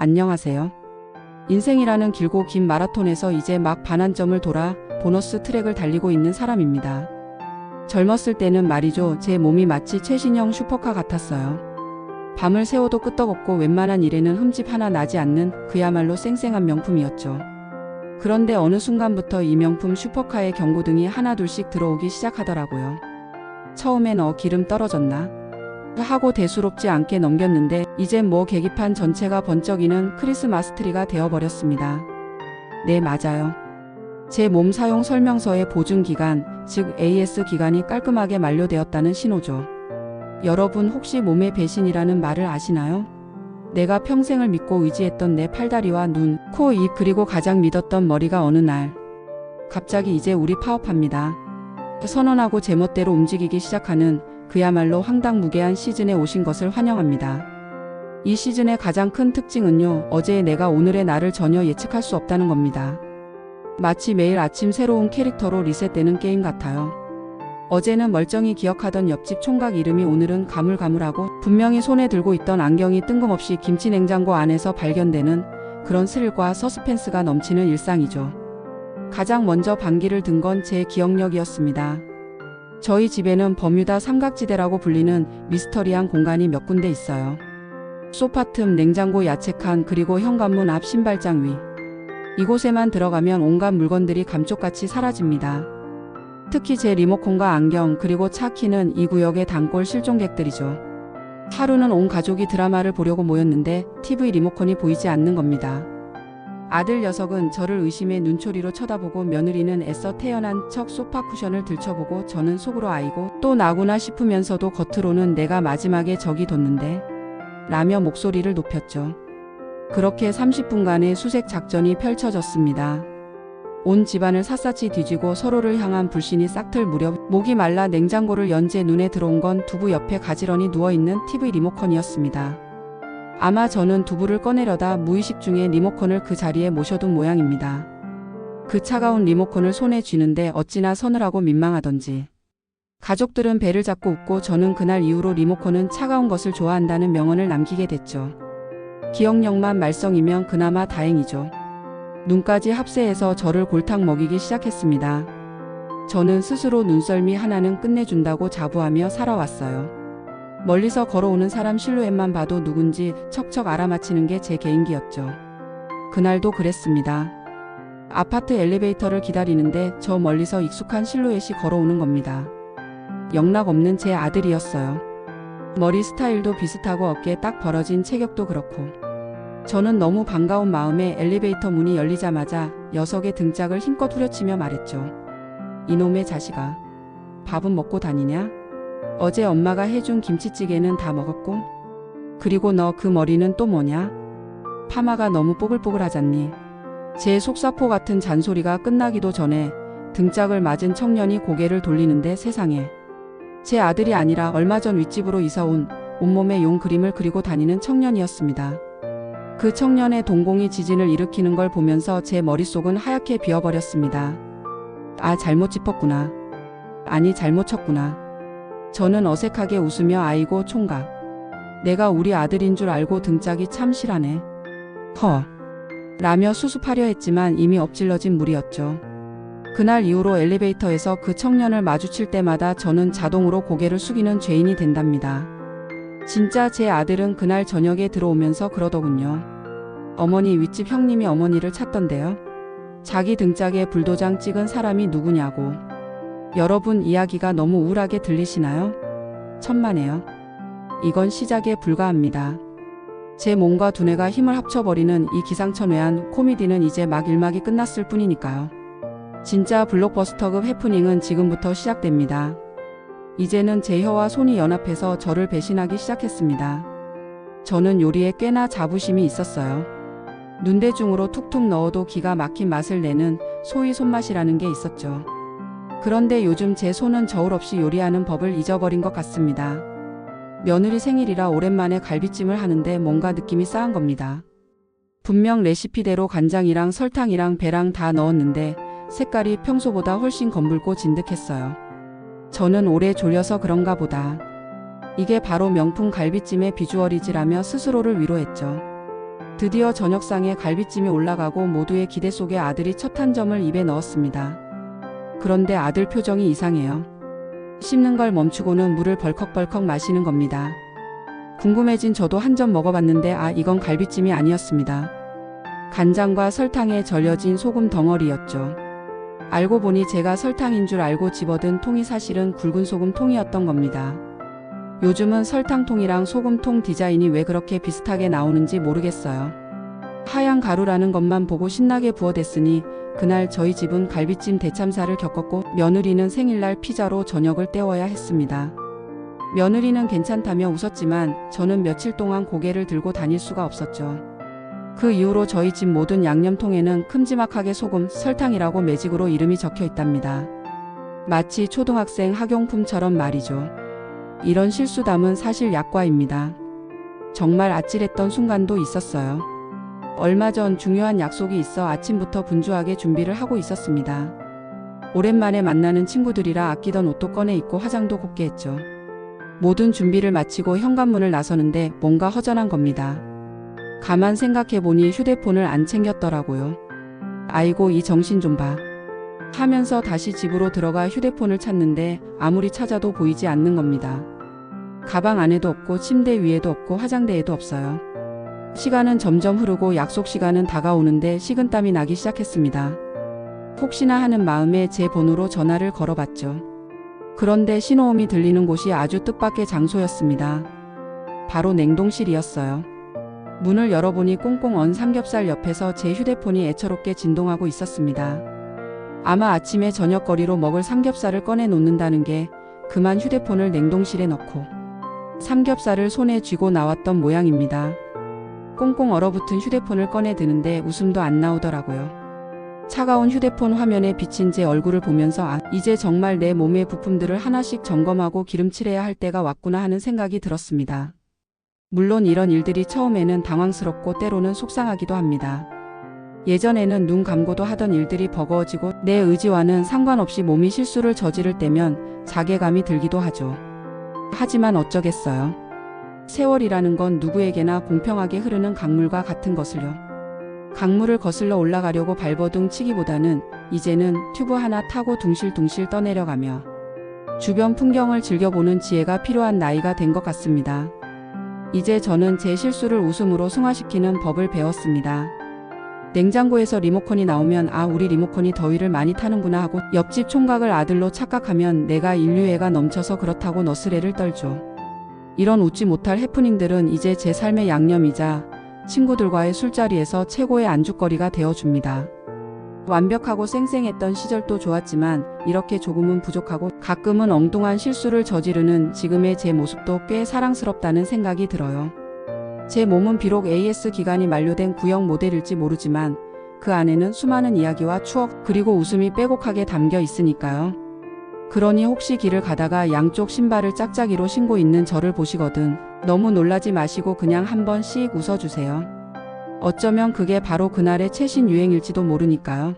안녕하세요. 인생이라는 길고 긴 마라톤에서 이제 막 반환점을 돌아 보너스 트랙을 달리고 있는 사람입니다. 젊었을 때는 말이죠. 제 몸이 마치 최신형 슈퍼카 같았어요. 밤을 새워도 끄떡없고 웬만한 일에는 흠집 하나 나지 않는 그야말로 쌩쌩한 명품이었죠. 그런데 어느 순간부터 이 명품 슈퍼카의 경고등이 하나둘씩 들어오기 시작하더라고요. 처음엔 어 기름 떨어졌나? 하고 대수롭지 않게 넘겼는데 이젠 뭐 계기판 전체가 번쩍이는 크리스마스 트리가 되어버렸습니다. 네, 맞아요. 제 몸 사용 설명서의 보증 기간, 즉 AS 기간이 깔끔하게 만료되었다는 신호죠. 여러분 혹시 몸의 배신이라는 말을 아시나요? 내가 평생을 믿고 의지했던 내 팔다리와 눈, 코, 입 그리고 가장 믿었던 머리가 어느 날 갑자기 이제 우리 파업합니다. 선언하고 제멋대로 움직이기 시작하는 그야말로 황당무계한 시즌에 오신 것을 환영합니다. 이 시즌의 가장 큰 특징은요, 어제의 내가 오늘의 나를 전혀 예측할 수 없다는 겁니다. 마치 매일 아침 새로운 캐릭터로 리셋되는 게임 같아요. 어제는 멀쩡히 기억하던 옆집 총각 이름이 오늘은 가물가물하고 분명히 손에 들고 있던 안경이 뜬금없이 김치 냉장고 안에서 발견되는 그런 스릴과 서스펜스가 넘치는 일상이죠. 가장 먼저 반기를 든 건 제 기억력이었습니다. 저희 집에는 버뮤다 삼각지대라고 불리는 미스터리한 공간이 몇 군데 있어요. 소파 틈, 냉장고 야채 칸, 그리고 현관문 앞 신발장 위. 이곳에만 들어가면 온갖 물건들이 감쪽같이 사라집니다. 특히 제 리모컨과 안경, 그리고 차 키는 이 구역의 단골 실종객들이죠. 하루는 온 가족이 드라마를 보려고 모였는데 TV 리모컨이 보이지 않는 겁니다. 아들 녀석은 저를 의심의 눈초리로 쳐다보고 며느리는 애써 태연한 척 소파 쿠션을 들춰보고 저는 속으로 아이고 또 나구나 싶으면서도 겉으로는 내가 마지막에 적이 뒀는데 라며 목소리를 높였죠. 그렇게 30분간의 수색 작전이 펼쳐졌습니다. 온 집안을 샅샅이 뒤지고 서로를 향한 불신이 싹틀 무렵 목이 말라 냉장고를 연 제 눈에 들어온 건 두부 옆에 가지런히 누워있는 TV 리모컨이었습니다. 아마 저는 두부를 꺼내려다 무의식 중에 리모컨을 그 자리에 모셔둔 모양입니다. 그 차가운 리모컨을 손에 쥐는데 어찌나 서늘하고 민망하던지. 가족들은 배를 잡고 웃고 저는 그날 이후로 리모컨은 차가운 것을 좋아한다는 명언을 남기게 됐죠. 기억력만 말썽이면 그나마 다행이죠. 눈까지 합세해서 저를 골탕 먹이기 시작했습니다. 저는 스스로 눈썰미 하나는 끝내준다고 자부하며 살아왔어요. 멀리서 걸어오는 사람 실루엣만 봐도 누군지 척척 알아맞히는 게 제 개인기였죠. 그날도 그랬습니다. 아파트 엘리베이터를 기다리는데 저 멀리서 익숙한 실루엣이 걸어오는 겁니다. 영락 없는 제 아들이었어요. 머리 스타일도 비슷하고 어깨에 딱 벌어진 체격도 그렇고. 저는 너무 반가운 마음에 엘리베이터 문이 열리자마자 녀석의 등짝을 힘껏 후려치며 말했죠. 이놈의 자식아. 밥은 먹고 다니냐? 어제 엄마가 해준 김치찌개는 다 먹었고? 그리고 너 그 머리는 또 뭐냐? 파마가 너무 뽀글뽀글하잖니. 제 속사포 같은 잔소리가 끝나기도 전에 등짝을 맞은 청년이 고개를 돌리는데 세상에. 제 아들이 아니라 얼마 전 윗집으로 이사온 온몸에 용 그림을 그리고 다니는 청년이었습니다. 그 청년의 동공이 지진을 일으키는 걸 보면서 제 머릿속은 하얗게 비어버렸습니다. 아, 잘못 짚었구나. 아니, 잘못 쳤구나. 저는 어색하게 웃으며 아이고 총각. 내가 우리 아들인 줄 알고 등짝이 참 실하네. 허. 라며 수습하려 했지만 이미 엎질러진 물이었죠. 그날 이후로 엘리베이터에서 그 청년을 마주칠 때마다 저는 자동으로 고개를 숙이는 죄인이 된답니다. 진짜 제 아들은 그날 저녁에 들어오면서 그러더군요. 어머니 윗집 형님이 어머니를 찾던데요. 자기 등짝에 불도장 찍은 사람이 누구냐고. 여러분 이야기가 너무 우울하게 들리시나요? 천만에요. 이건 시작에 불과합니다. 제 몸과 두뇌가 힘을 합쳐버리는 이 기상천외한 코미디는 이제 막 일막이 끝났을 뿐이니까요. 진짜 블록버스터급 해프닝은 지금부터 시작됩니다. 이제는 제 혀와 손이 연합해서 저를 배신하기 시작했습니다. 저는 요리에 꽤나 자부심이 있었어요. 눈대중으로 툭툭 넣어도 기가 막힌 맛을 내는 소위 손맛이라는 게 있었죠. 그런데 요즘 제 손은 저울 없이 요리하는 법을 잊어버린 것 같습니다. 며느리 생일이라 오랜만에 갈비찜을 하는데 뭔가 느낌이 싸한 겁니다. 분명 레시피대로 간장이랑 설탕이랑 배랑 다 넣었는데 색깔이 평소보다 훨씬 검붉고 진득했어요. 저는 오래 졸려서 그런가 보다. 이게 바로 명품 갈비찜의 비주얼이지라며 스스로를 위로했죠. 드디어 저녁상에 갈비찜이 올라가고 모두의 기대 속에 아들이 첫 한 점을 입에 넣었습니다. 그런데 아들 표정이 이상해요. 씹는 걸 멈추고는 물을 벌컥벌컥 마시는 겁니다. 궁금해진 저도 한 점 먹어봤는데 아 이건 갈비찜이 아니었습니다. 간장과 설탕에 절여진 소금 덩어리였죠. 알고 보니 제가 설탕인 줄 알고 집어든 통이 사실은 굵은 소금 통이었던 겁니다. 요즘은 설탕통이랑 소금통 디자인이 왜 그렇게 비슷하게 나오는지 모르겠어요. 하얀 가루라는 것만 보고 신나게 부어댔으니 그날 저희 집은 갈비찜 대참사를 겪었고 며느리는 생일날 피자로 저녁을 때워야 했습니다. 며느리는 괜찮다며 웃었지만 저는 며칠 동안 고개를 들고 다닐 수가 없었죠. 그 이후로 저희 집 모든 양념통에는 큼지막하게 소금, 설탕이라고 매직으로 이름이 적혀 있답니다. 마치 초등학생 학용품처럼 말이죠. 이런 실수담은 사실 약과입니다. 정말 아찔했던 순간도 있었어요. 얼마 전 중요한 약속이 있어 아침부터 분주하게 준비를 하고 있었습니다. 오랜만에 만나는 친구들이라 아끼던 옷도 꺼내 입고 화장도 곱게 했죠. 모든 준비를 마치고 현관문을 나서는데 뭔가 허전한 겁니다. 가만 생각해보니 휴대폰을 안 챙겼더라고요. 아이고 이 정신 좀 봐. 하면서 다시 집으로 들어가 휴대폰을 찾는데 아무리 찾아도 보이지 않는 겁니다. 가방 안에도 없고 침대 위에도 없고 화장대에도 없어요. 시간은 점점 흐르고 약속 시간은 다가오는데 식은땀이 나기 시작했습니다. 혹시나 하는 마음에 제 번호로 전화를 걸어봤죠. 그런데 신호음이 들리는 곳이 아주 뜻밖의 장소였습니다. 바로 냉동실이었어요. 문을 열어보니 꽁꽁 언 삼겹살 옆에서 제 휴대폰이 애처롭게 진동하고 있었습니다. 아마 아침에 저녁거리로 먹을 삼겹살을 꺼내 놓는다는 게 그만 휴대폰을 냉동실에 넣고 삼겹살을 손에 쥐고 나왔던 모양입니다. 꽁꽁 얼어붙은 휴대폰을 꺼내 드는데 웃음도 안 나오더라고요. 차가운 휴대폰 화면에 비친 제 얼굴을 보면서 아, 이제 정말 내 몸의 부품들을 하나씩 점검하고 기름칠해야 할 때가 왔구나 하는 생각이 들었습니다. 물론 이런 일들이 처음에는 당황스럽고 때로는 속상하기도 합니다. 예전에는 눈 감고도 하던 일들이 버거워지고 내 의지와는 상관없이 몸이 실수를 저지를 때면 자괴감이 들기도 하죠. 하지만 어쩌겠어요. 세월이라는 건 누구에게나 공평하게 흐르는 강물과 같은 것을요. 강물을 거슬러 올라가려고 발버둥 치기보다는 이제는 튜브 하나 타고 둥실둥실 떠내려가며 주변 풍경을 즐겨보는 지혜가 필요한 나이가 된 것 같습니다. 이제 저는 제 실수를 웃음으로 승화시키는 법을 배웠습니다. 냉장고에서 리모컨이 나오면 아 우리 리모컨이 더위를 많이 타는구나 하고 옆집 총각을 아들로 착각하면 내가 인류애가 넘쳐서 그렇다고 너스레를 떨죠. 이런 웃지 못할 해프닝들은 이제 제 삶의 양념이자 친구들과의 술자리에서 최고의 안주거리가 되어줍니다. 완벽하고 쌩쌩했던 시절도 좋았지만 이렇게 조금은 부족하고 가끔은 엉뚱한 실수를 저지르는 지금의 제 모습도 꽤 사랑스럽다는 생각이 들어요. 제 몸은 비록 AS 기간이 만료된 구형 모델일지 모르지만 그 안에는 수많은 이야기와 추억 그리고 웃음이 빼곡하게 담겨 있으니까요. 그러니 혹시 길을 가다가 양쪽 신발을 짝짝이로 신고 있는 저를 보시거든 너무 놀라지 마시고 그냥 한 번 씩 웃어주세요. 어쩌면 그게 바로 그날의 최신 유행일지도 모르니까요.